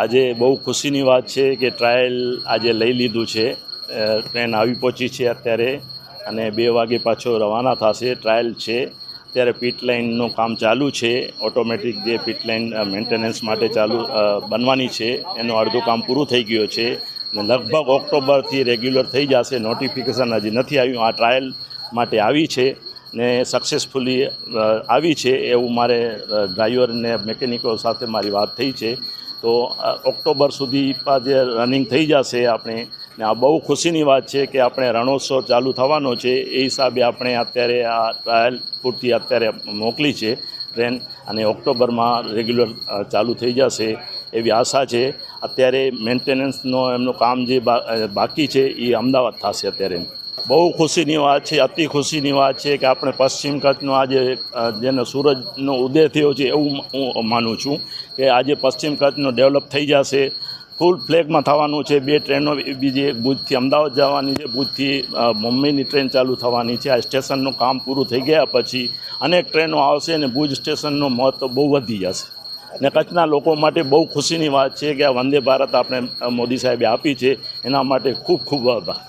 આજે બહુ ખુશીની વાત છે કે ટ્રાયલ આજે લઈ લીધું છે. ટ્રેન આવી પહોંચી છે અત્યારે અને બે વાગે પાછો રવાના થશે. ટ્રાયલ છે. અત્યારે પીટ લાઇનનું કામ ચાલુ છે. ઓટોમેટિક જે પીટ લાઇન મેન્ટેનન્સ માટે ચાલુ બનવાની છે. એનું અડધું કામ પૂરું થઈ ગયું છે. અને લગભગ ઓક્ટોબરથી રેગ્યુલર થઈ જશે. નોટિફિકેશન હજી નથી આવ્યું. આ ટ્રાયલ માટે આવી છે. ને સક્સેસફુલી આવી છે એવું મારે ડ્રાઈવરને મેકેનિકો સાથે મારી વાત થઈ છે. તો ઓક્ટોબર સુધી જે રનિંગ થઈ જશે આપણે, ને આ બહુ ખુશીની વાત છે કે આપણે રણોત્સવ ચાલુ થવાનો છે, એ હિસાબે આપણે અત્યારે આ ટ્રાયલ પૂરતી અત્યારે મોકલી છે ટ્રેન, અને ઓક્ટોબરમાં રેગ્યુલર ચાલુ થઈ જશે એવી આશા છે. અત્યારે મેન્ટેનન્સનો એમનું કામ જે બાકી છે, એ અમદાવાદ થશે અત્યારે. બહુ ખુશીની વાત છે, અતિ ખુશીની વાત છે કે આપણે પશ્ચિમ કચ્છનો આજે જેને જેનો સૂરજનો ઉદય થયો છે એવું હું માનું છું કે આજે પશ્ચિમ કચ્છનો ડેવલપ થઈ જશે. ફૂલ ફ્લેગમાં થવાનું છે, બે ટ્રેનો બીજી એક ભુજથી અમદાવાદ જવાની છે, ભુજથી મુંબઈની ટ્રેન ચાલુ થવાની છે. આ સ્ટેશનનું કામ પૂરું થઈ ગયા પછી અનેક ટ્રેનો આવશે અને ભુજ સ્ટેશનનું મહત્ત્વ બહુ વધી જશે. ને કચ્છના લોકો માટે બહુ ખુશીની વાત છે કે આ વંદે ભારત આપણે મોદી સાહેબે આપી છે. એના માટે ખૂબ ખૂબ આભાર.